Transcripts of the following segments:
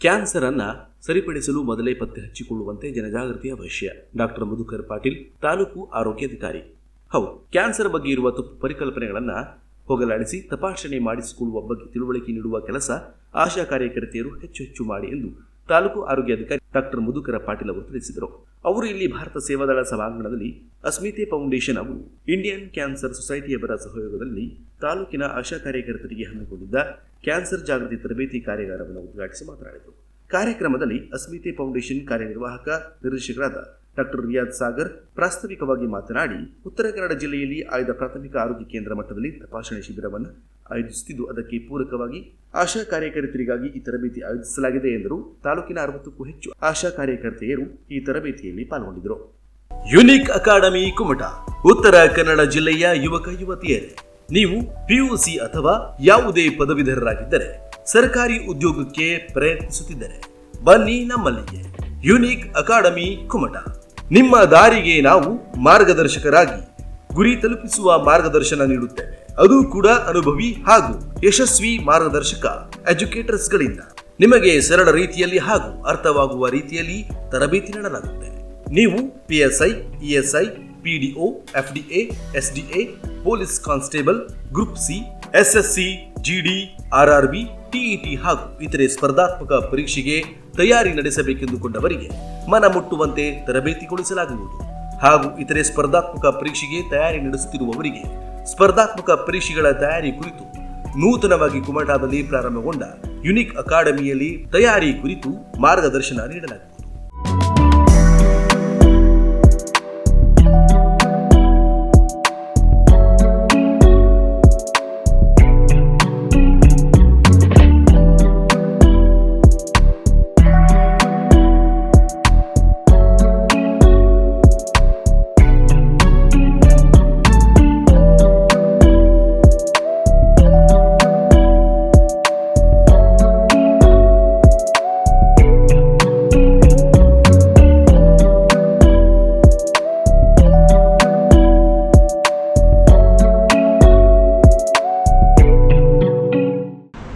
Cancer ಅನ್ನ ಸರಿಪಡಿಸಲು ಮೊದಲೇ ಪತ್ತೆ ಹಚ್ಚಿಕೊಳ್ಳುವಂತೆ ಜನಜಾಗೃತಿ ಅವಶ್ಯ. ಡಾಕ್ಟರ್ ಮಧುಕರ್ ಪಾಟೀಲ್, ತಾಲೂಕು ಆರೋಗ್ಯಾಧಿಕಾರಿ ಹೌದು, ಕ್ಯಾನ್ಸರ್ ಬಗ್ಗೆ ಇರುವ ತಪ್ಪು ಪರಿಕಲ್ಪನೆಗಳನ್ನ ಹೋಗಲಾಡಿಸಿ ತಪಾಸಣೆ ಮಾಡಿಸಿಕೊಳ್ಳುವ ಬಗ್ಗೆ ತಿಳುವಳಿಕೆ ನೀಡುವ ಕೆಲಸ ಆಶಾ ಕಾರ್ಯಕರ್ತೆಯರು ಹೆಚ್ಚು ಹೆಚ್ಚು ಮಾಡಿ ಎಂದು ತಾಲೂಕು ಆರೋಗ್ಯಾಧಿಕಾರಿ ಡಾಕ್ಟರ್ ಮಧುಕರ ಪಾಟೀಲ್ ಅವರು ತಿಳಿಸಿದರು. ಅವರು ಇಲ್ಲಿ ಭಾರತ ಸೇವಾದಳ ಸಭಾಂಗಣದಲ್ಲಿ ಅಸ್ಮಿತೆ ಫೌಂಡೇಶನ್ ಅವರು ಇಂಡಿಯನ್ ಕ್ಯಾನ್ಸರ್ ಸೊಸೈಟಿಯವರ ಸಹಯೋಗದಲ್ಲಿ ತಾಲೂಕಿನ ಆಶಾ ಕಾರ್ಯಕರ್ತರಿಗೆ ಹಮ್ಮಿಕೊಂಡಿದ್ದ ಕ್ಯಾನ್ಸರ್ ಜಾಗೃತಿ ತರಬೇತಿ ಕಾರ್ಯಾಗಾರವನ್ನು ಉದ್ಘಾಟಿಸಿ ಮಾತನಾಡಿದರು. ಕಾರ್ಯಕ್ರಮದಲ್ಲಿ ಅಸ್ಮಿತೆ ಫೌಂಡೇಶನ್ ಕಾರ್ಯನಿರ್ವಾಹಕ ನಿರ್ದೇಶಕರಾದ ಡಾಕ್ಟರ್ ರಿಯಾದ್ ಸಾಗರ್ ಪ್ರಾಸ್ತಾವಿಕವಾಗಿ ಮಾತನಾಡಿ, ಉತ್ತರ ಕನ್ನಡ ಜಿಲ್ಲೆಯಲ್ಲಿ ಆಯ್ದ ಪ್ರಾಥಮಿಕ ಆರೋಗ್ಯ ಕೇಂದ್ರ ಮಟ್ಟದಲ್ಲಿ ತಪಾಸಣೆ ಶಿಬಿರವನ್ನು ಆಯೋಜಿಸುತ್ತಿದ್ದು ಅದಕ್ಕೆ ಪೂರಕವಾಗಿ ಆಶಾ ಕಾರ್ಯಕರ್ತರಿಗಾಗಿ ಈ ತರಬೇತಿ ಆಯೋಜಿಸಲಾಗಿದೆ ಎಂದರು. ತಾಲೂಕಿನ ಅರವತ್ತಕ್ಕೂ ಹೆಚ್ಚು ಆಶಾ ಕಾರ್ಯಕರ್ತೆಯರು ಈ ತರಬೇತಿಯಲ್ಲಿ ಪಾಲ್ಗೊಂಡಿದ್ದರು. ಯುನಿಕ್ ಅಕಾಡೆಮಿ, ಕುಮಟ, ಉತ್ತರ ಕನ್ನಡ ಜಿಲ್ಲೆಯ ಯುವಕ, ಯುವತಿಯರೇ, ನೀವು ಪಿಯುಸಿ ಅಥವಾ ಯಾವುದೇ ಪದವೀಧರರಾಗಿದ್ದರೆ, ಸರ್ಕಾರಿ ಉದ್ಯೋಗಕ್ಕೆ ಪ್ರಯತ್ನಿಸುತ್ತಿದ್ದರೆ, ಬನ್ನಿ ನಮ್ಮಲ್ಲಿಗೆ ಯುನಿಕ್ ಅಕಾಡೆಮಿ, ಕುಮಟ. ನಿಮ್ಮ ದಾರಿಗೆ ನಾವು ಮಾರ್ಗದರ್ಶಕರಾಗಿ ಗುರಿ ತಲುಪಿಸುವ ಮಾರ್ಗದರ್ಶನ ನೀಡುತ್ತೇವೆ. ಅದು ಕೂಡ ಅನುಭವಿ ಹಾಗೂ ಯಶಸ್ವಿ ಮಾರ್ಗದರ್ಶಕ, ಎಜುಕೇಟರ್ಸ್ಗಳಿಂದ. ನಿಮಗೆ ಸರಳ ರೀತಿಯಲ್ಲಿ ಹಾಗೂ ಅರ್ಥವಾಗುವ ರೀತಿಯಲ್ಲಿ ತರಬೇತಿ ನೀಡಲಾಗುತ್ತೆ ನೀವು PSI ESI PDO FDA SDA police constable, group C SSC GD RRB TET ಹಾಗೂ ಇತರೆ ಸ್ಪರ್ಧಾತ್ಮಕ ಪರೀಕ್ಷೆಗೆ ತಯಾರಿ ನಡೆಸಬೇಕೆಂದುಕೊಂಡವರಿಗೆ ಮನ ಮುಟ್ಟುವಂತೆ ತರಬೇತಿಗೊಳಿಸಲಾಗುವುದು. ಹಾಗೂ ಇತರೆ ಸ್ಪರ್ಧಾತ್ಮಕ ಪರೀಕ್ಷೆಗೆ ತಯಾರಿ ನಡೆಸುತ್ತಿರುವವರಿಗೆ ಸ್ಪರ್ಧಾತ್ಮಕ ಪರೀಕ್ಷೆಗಳ ತಯಾರಿ ಕುರಿತು ನೂತನವಾಗಿ ಕುಮಟಾದಲ್ಲಿ ಪ್ರಾರಂಭಗೊಂಡ ಯುನಿಕ್ ಅಕಾಡೆಮಿಯಲ್ಲಿ ತಯಾರಿ ಕುರಿತು ಮಾರ್ಗದರ್ಶನ ನೀಡಲಾಗುವುದು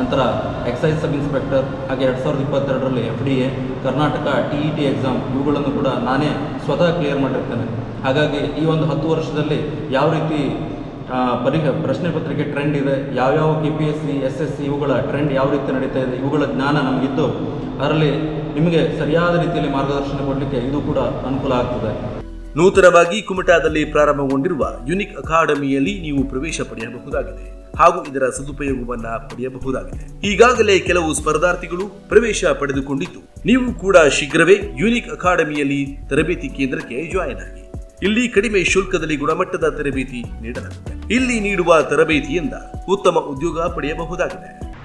ನಂತರ ಎಕ್ಸೈಸ್ ಸಬ್ ಇನ್ಸ್ಪೆಕ್ಟರ್ ಹಾಗೆ ಎರಡು ಸಾವಿರದ ಇಪ್ಪತ್ತೆರಡರಲ್ಲಿ F D A Karnataka T E T exam ಇವುಗಳನ್ನು ಕೂಡ ನಾನೇ ಸ್ವತಃ ಕ್ಲಿಯರ್ ಮಾಡಿರ್ತೇನೆ. ಹಾಗಾಗಿ ಈ ಒಂದು ಹತ್ತು ವರ್ಷದಲ್ಲಿ ಯಾವ ರೀತಿ ಪರಿಹ, ಪ್ರಶ್ನೆ ಪತ್ರಿಕೆ ಟ್ರೆಂಡ್ ಇದೆ, ಯಾವ್ಯಾವ K P S C S S C ಇವುಗಳ ಟ್ರೆಂಡ್ ಯಾವ ರೀತಿ ನಡೀತಾ ಇದೆ, ಇವುಗಳ ಜ್ಞಾನ ನಮಗಿದ್ದು, ಅದರಲ್ಲಿ ನಿಮಗೆ ಸರಿಯಾದ ರೀತಿಯಲ್ಲಿ ಮಾರ್ಗದರ್ಶನ ಕೊಡಲಿಕ್ಕೆ ಇದು ಕೂಡ ಅನುಕೂಲ ಆಗ್ತದೆ. ನೂತನವಾಗಿ ಕುಮಟಾದಲ್ಲಿ ಪ್ರಾರಂಭಗೊಂಡಿರುವ ಯುನಿಕ್ ಅಕಾಡೆಮಿಯಲ್ಲಿ ನೀವು ಪ್ರವೇಶ ಪಡೆಯಬಹುದಾಗಿದೆ ಹಾಗೂ ಇದರ ಸದುಪಯೋಗವನ್ನ ಪಡೆಯಬಹುದಾಗಿದೆ. ಈಗಾಗಲೇ ಕೆಲವು ಸ್ಪರ್ಧಾರ್ಥಿಗಳು ಪ್ರವೇಶ ಪಡೆದುಕೊಂಡಿದ್ದು, ನೀವು ಕೂಡ ಶೀಘ್ರವೇ ಯುನಿಕ್ ಅಕಾಡೆಮಿಯಲ್ಲಿ ತರಬೇತಿ ಕೇಂದ್ರಕ್ಕೆ ಜಾಯಿನ್ ಆಗಿ. ಇಲ್ಲಿ ಕಡಿಮೆ ಶುಲ್ಕದಲ್ಲಿ ಗುಣಮಟ್ಟದ ತರಬೇತಿ ನೀಡಲಾಗುತ್ತದೆ. ಇಲ್ಲಿ ನೀಡುವ ತರಬೇತಿಯಿಂದ ಉತ್ತಮ ಉದ್ಯೋಗ ಪಡೆಯಬಹುದಾಗಿದೆ.